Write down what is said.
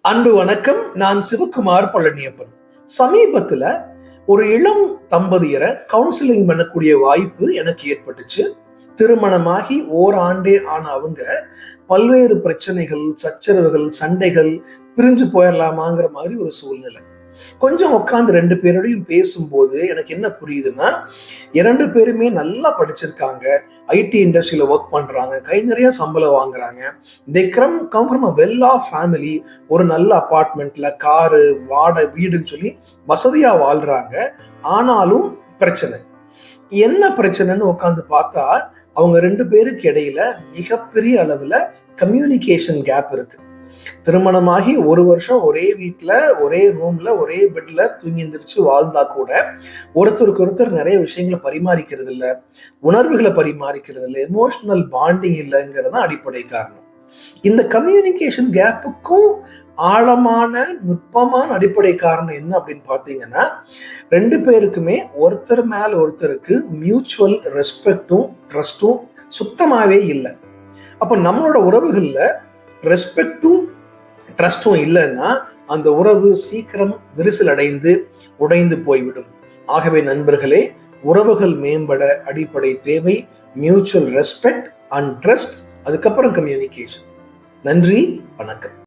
அன்பு வணக்கம் நான் சிவகுமார் பழனியப்பன். சமீபத்துல ஒரு இளம் தம்பதியரை கவுன்சிலிங் பண்ணக்கூடிய வாய்ப்பு எனக்கு ஏற்பட்டுச்சு. திருமணமாகி ஓராண்டே ஆன அவங்க பல்வேறு பிரச்சனைகள் சச்சரவுகள் சண்டைகள் பிரிஞ்சு போயிடலாமாங்கிற மாதிரி ஒரு சூழ்நிலை. கொஞ்சம் உட்காந்து ரெண்டு பேரோடையும் பேசும்போது எனக்கு என்ன புரியுதுன்னா இரண்டு பேருமே நல்லா படிச்சிருக்காங்க. ஐடி இண்டஸ்ட்ரியில ஒர்க் பண்ணுறாங்க கை நிறைய சம்பளம் வாங்குறாங்க. They come come from a well off family ஒரு நல்ல அப்பார்ட்மெண்ட்ல காரு வாடகை வீடுன்னு சொல்லி வசதியாக வாழ்கிறாங்க ஆனாலும் பிரச்சனை. என்ன பிரச்சனைன்னு உட்காந்து பார்த்தா அவங்க ரெண்டு பேருக்கு இடையில மிகப்பெரிய அளவில் கம்யூனிகேஷன் கேப் இருக்குது திருமணமாகி ஒரு வருஷம் ஒரே வீட்டில் ஒரே ரூம்ல ஒரே பெட்ல தூங்கி எந்திரிச்சு வாழ்ந்தா கூட ஒருத்தருக்கு ஒருத்தர் நிறைய விஷயங்களை பரிமாறிக்கிறது இல்லை. உணர்வுகளை பரிமாறிக்கிறது இல்லை. எமோஷனல் பாண்டிங் இல்லைங்கிறது தான் அடிப்படை காரணம். இந்த கம்யூனிகேஷன் கேப்புக்கும் ஆழமான நுட்பமான அடிப்படை காரணம் என்ன அப்படின்னு பார்த்தீங்கன்னா ரெண்டு பேருக்குமே ஒருத்தர் மேல ஒருத்தருக்கு மியூச்சுவல் ரெஸ்பெக்டும் ட்ரஸ்ட்டும் சுத்தமாகவே இல்லை. அப்போ நம்மளோட உறவுகளில் ரெஸ்பெக்டும் ட்ரஸ்டும் இல்லைன்னா அந்த உறவு சீக்கிரம் விரிசல் அடைந்து உடைந்து போய்விடும். ஆகவே நண்பர்களே உறவுகள் மேம்பட அடிப்படை தேவை மியூச்சுவல் ரெஸ்பெக்ட் அண்ட் ட்ரஸ்ட் அதுக்கப்புறம் கம்யூனிகேஷன் நன்றி வணக்கம்.